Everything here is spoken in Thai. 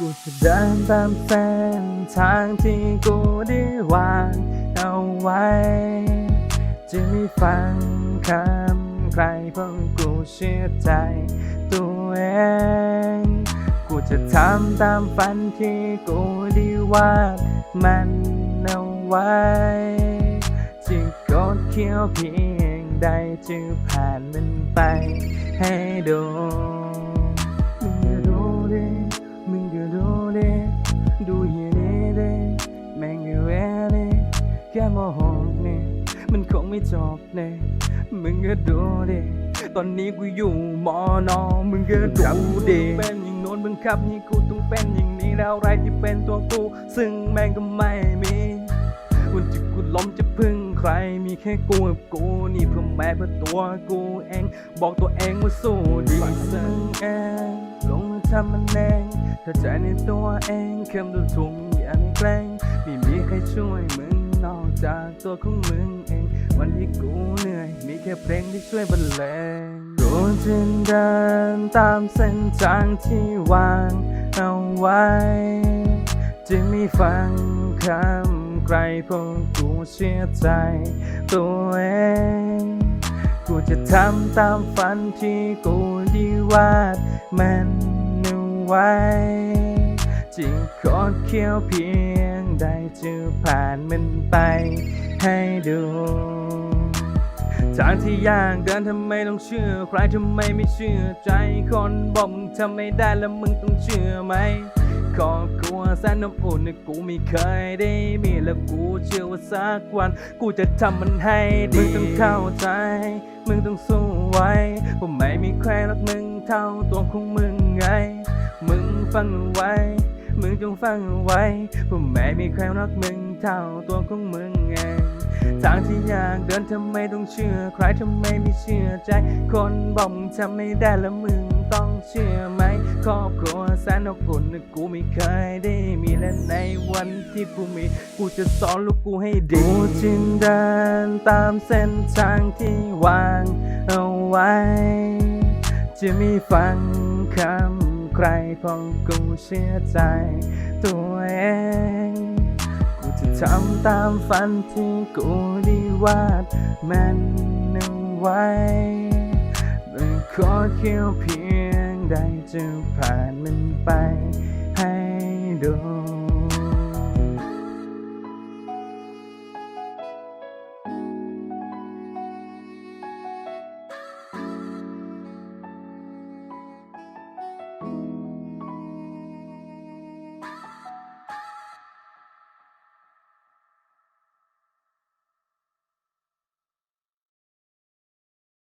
กูจะเดินตามเส้นทางที่กูได้วางเอาไว้ จะไม่ฟังคำใครเพราะกูเชื่อใจตัวเอง กูจะทำตามฝันที่กูได้วาดมันเอาไว้จะกดเคี้ยวเพียงใดจะผ่านมันไปให้ดู ค่โมโหนี่มันคงไม่จบเนี่ยมึงก็ดูดิตอนนี้กูอยู่มอนอมึงก็ดูดิเป็นอย่างโน้นบังคับนี่กูต้องเป็นอย่างนี้แล้วอะไรที่เป็นตัวกู ซึ่งแม่งก็ไม่มีวันที่กูล้มจะพึ่งใครมีแค่กูกับกูนี่เพื่อแม่เพื่อตัวกูเอง บอกตัวเองว่าสู้ดีซึ่งเองลงมือทำมันเองถ้าใจในตัวเองเข้มดูถูกอย่าไม่เกรงไม่มีใครช่วยมึง นอกจากตัวของมึงเอง วันที่กูเหนื่อย มีแค่เพลงที่ช่วยบรรเลงกูจึงเดินตามเส้นทางที่วางเอาไว้ จะไม่ฟังคำใครเพราะกูเชื่อใจตัวเองกูจะทำตามฝันที่กูได้วาดมันเอาไว้จะขอเคียวเพียง ใดจะผ่านมันไปให้ดูทางที่ยากเดินทำไมต้องเชื่อ ใครทำไมไม่เชื่อใจคนบอกมึงทำไม่ได้แล้วมึงต้องเชื่อไหมครอบครัวแสนอบอุ่นกูไม่เคยได้มีแล้วกูเชื่อว่าสักวัน กูจะทำมันให้ดี มึงต้องเข้าใจ มึงต้องสู้ไว้ผมไม่มีใครรักมึงเท่าตัวของมึงไง มึงฟังไว้ มึงจงฟังไว้ผมไม่มีใครรักมึงเท่าตัวของมึงไงทางที่อยากเดินทำไมต้องเชื่อ ใครทำไมไม่เชื่อใจ คนบอกมึงทำไม่ได้แล้วมึงต้องเชื่อไหมครอบครัวแสนอบอุ่นกูไม่เคยได้มีและในวันที่กูมี กูจะสอนลูกกูให้ดีกูจึงเดินตามเส้นทางที่วางเอาไว้ จะไม่ฟังคำ ใครเพราะกูเชื่อใจตัวเอง กูจะทำตามฝันที่กูได้วาดมันเอาไว้ไม่ขอเคียวเพียงใดจะผ่านมันไปให้ดู